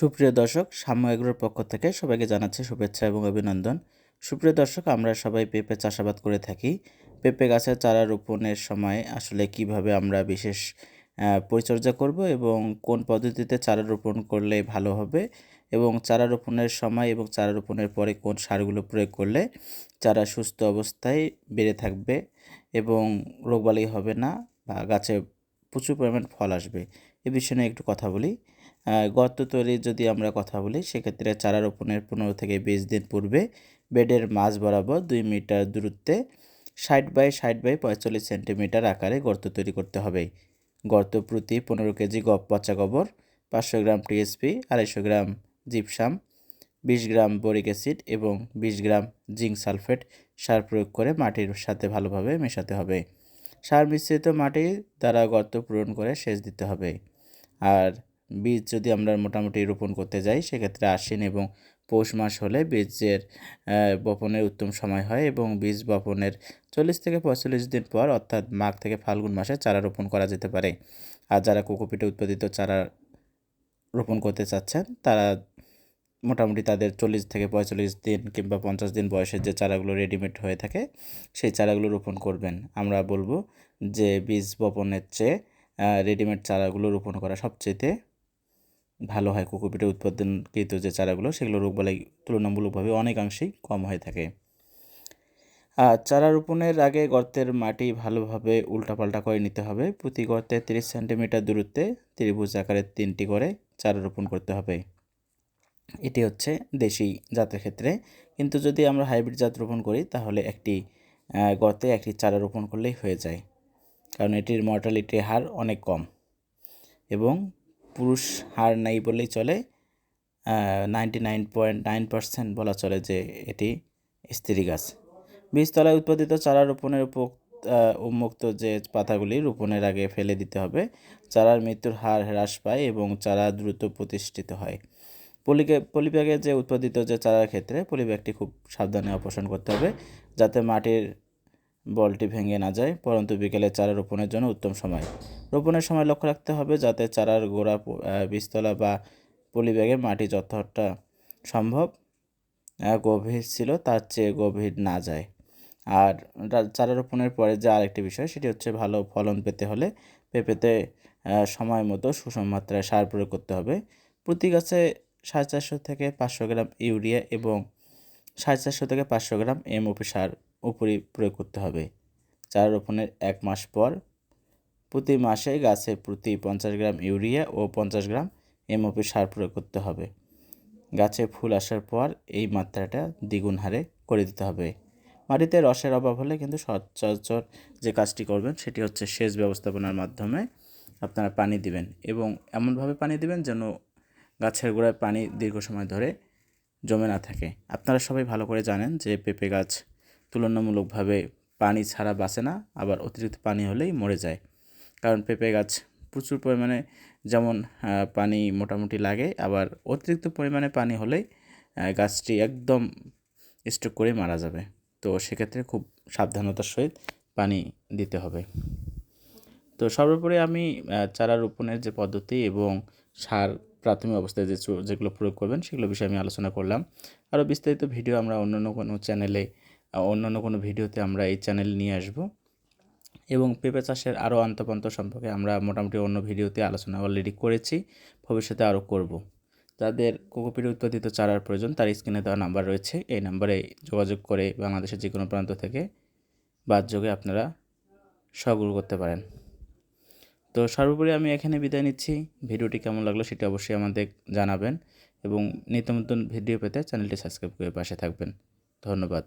সুপ্রিয় দর্শক, সাম্য এগ্রোর পক্ষ থেকে সবাইকে জানাচ্ছি শুভেচ্ছা এবং অভিনন্দন। সুপ্রিয় দর্শক, আমরা সবাই পেঁপে চাষাবাদ করে থাকি। পেঁপে গাছের চারা রোপণের সময় আসলে কীভাবে আমরা বিশেষ পরিচর্যা করব এবং কোন পদ্ধতিতে চারা রোপণ করলে ভালো হবে এবং চারা রোপণের সময় এবং চারা রোপণের পরে কোন সারগুলো প্রয়োগ করলে চারা সুস্থ অবস্থায় বেড়ে থাকবে এবং রোগবালি হবে না বা গাছে প্রচুর পরিমাণ ফল আসবে। এ বিষয়ে একটু কথা বলি। গর্ত তৈরির যদি আমরা কথা বলি, সেক্ষেত্রে চারা রোপণের পনেরো থেকে বিশ দিন পূর্বে বেডের মাঝ বরাবর দুই মিটার দূরত্বে ষাট বাই ষাট বাই পঁয়তাল্লিশ সেন্টিমিটার আকারে গর্ত তৈরি করতে হবে। গর্ত প্রতি পনেরো কেজি গপ পচা গোবর, পাঁচশো গ্রাম টিএসপি, আড়াইশো গ্রাম জিপসাম, বিশ গ্রাম বোরিক অ্যাসিড এবং বিশ গ্রাম জিঙ্ক সালফেট সার প্রয়োগ করে মাটির সাথে ভালোভাবে মেশাতে হবে। সার মিশ্রিত মাটি দ্বারা গর্ত পূরণ করে সেচ দিতে হবে। আর বীজ যদি আমরা মোটামুটি রোপণ করতে যাই, সেক্ষেত্রে আশ্বিন এবং পৌষ মাস হলে বীজের বপনের উত্তম সময় হয় এবং বীজ বপনের চল্লিশ থেকে পঁয়তাল্লিশ দিন পর অর্থাৎ মাঘ থেকে ফাল্গুন মাসে চারা রোপণ করা যেতে পারে। আর যারা কোকোপিটে উৎপাদিত চারা রোপণ করতে চাচ্ছেন, তারা মোটামুটি তাদের চল্লিশ থেকে পঁয়তাল্লিশ দিন কিংবা পঞ্চাশ দিন বয়সের যে চারাগুলো রেডিমেড হয়ে থাকে, সেই চারাগুলো রোপণ করবেন। আমরা বলব যে বীজ বপনের চেয়ে রেডিমেড চারাগুলো রোপণ করা সবচেয়েতে ভালো হয় কোকোপিটে উৎপাদনকৃত যে চারাগুলো, সেগুলো রোগবালাই তুলনামূলকভাবে অনেকাংশেই কম হয়ে থাকে। আর চারা রোপণের আগে গর্তের মাটি ভালোভাবে উল্টাপাল্টা করে নিতে হবে। প্রতি গর্তে তিরিশ সেন্টিমিটার দূরত্বে ত্রিভুজ আকারের তিনটি করে চারা রোপণ করতে হবে। এটি হচ্ছে দেশি জাতের ক্ষেত্রে। কিন্তু যদি আমরা হাইব্রিড জাত রোপণ করি, তাহলে একটি গর্তে একটি চারা রোপণ করলেই হয়ে যায়। কারণ এটির মর্টালিটির হার অনেক কম। এবং পুরুষ হার নাই বললেই চলে। Ninety nine point nine percent বলা চলে যে এটি স্ত্রী গাছ। বীজতলায় উৎপাদিত চারা রোপণের উপ উন্মুক্ত যে পাতাগুলি রোপণের আগে ফেলে দিতে হবে, চারার মৃত্যুর হার হ্রাস পায় এবং চারা দ্রুত প্রতিষ্ঠিত হয়। পলিকে পলিব্যাগে যে উৎপাদিত যে চারার ক্ষেত্রে পলিব্যাগটি খুব সাবধানে অপসারণ করতে হবে, যাতে মাটির বলটি ভেঙে না যায়, পরন্তু বিকেলে চারা রোপণের জন্য উত্তম সময়। রোপণের সময় লক্ষ্য রাখতে হবে যাতে চারার গোড়া বীজতলা বা পলিব্যাগে মাটি যতটা সম্ভব গভীর ছিল তার চেয়ে গভীর না যায়। আর চারা রোপণের পরে যে আরেকটি বিষয়, সেটি হচ্ছে ভালো ফলন পেতে হলে পেঁপেতে সময় মতো সুষম মাত্রায় সার প্রয়োগ করতে হবে। প্রতি গাছে সাড়ে চারশো থেকে পাঁচশো গ্রাম ইউরিয়া এবং সাড়ে চারশো থেকে পাঁচশো গ্রাম এমওপি সার উপরই প্রয়োগ করতে হবে। চারা রোপণের এক মাস পর প্রতি মাসে গাছে প্রতি পঞ্চাশ গ্রাম ইউরিয়া ও পঞ্চাশ গ্রাম এমওপি সার প্রয়োগ করতে হবে। গাছে ফুল আসার পর এই মাত্রাটা দ্বিগুণ হারে করে দিতে হবে। মাটিতে রসের অভাব হলে কিন্তু সচরাচর যে কাজটি করবেন সেটি হচ্ছে সেচ ব্যবস্থাপনার মাধ্যমে আপনারা পানি দিবেন এবং এমনভাবে পানি দিবেন যেন গাছের গোড়ায় পানি দীর্ঘ সময় ধরে জমে না থাকে। আপনারা সবাই ভালো করে জানেন যে পেঁপে গাছ তুলনামূলকভাবে পানি ছাড়া বাঁচে না, আবার অতিরিক্ত পানি হলেই মরে যায়। কারণ পেঁপে গাছ প্রচুর পরিমাণে যেমন পানি মোটামুটি লাগে, আবার অতিরিক্ত পরিমাণে পানি হলেই গাছটি একদম স্টক করে মারা যাবে। তো সেক্ষেত্রে খুব সাবধানতার সহিত পানি দিতে হবে। তো সর্বোপরি আমি চারা রোপণের যে পদ্ধতি এবং সার প্রাথমিক অবস্থায় যে যেগুলো প্রয়োগ করবেন, সেগুলো বিষয়ে আমি আলোচনা করলাম। আরও বিস্তারিত ভিডিও আমরা অন্যান্য কোনো চ্যানেলে অন্যান্য কোনো ভিডিওতে আমরা এই চ্যানেলে নিয়ে আসব। এবং পেঁপে চাষের আরও আন্তপান্ত সম্পর্কে আমরা মোটামুটি অন্য ভিডিওতে আলোচনা অলরেডি করেছি, ভবিষ্যতে আরও করব। যাদের কোকোপিট উৎপাদিত চারার প্রয়োজন, তার স্ক্রিনে দেওয়া নাম্বার রয়েছে। এই নাম্বারে যোগাযোগ করে বাংলাদেশের যে কোনো প্রান্ত থেকে বাদযোগে আপনারা সংগ্রহ করতে পারেন। তো সর্বোপরি আমি এখানে বিদায় নিচ্ছি। ভিডিওটি কেমন লাগল সেটি অবশ্যই আমাদের জানাবেন এবং নিত্য নতুন ভিডিও পেতে চ্যানেলটি সাবস্ক্রাইব করে পাশে থাকবেন। ধন্যবাদ।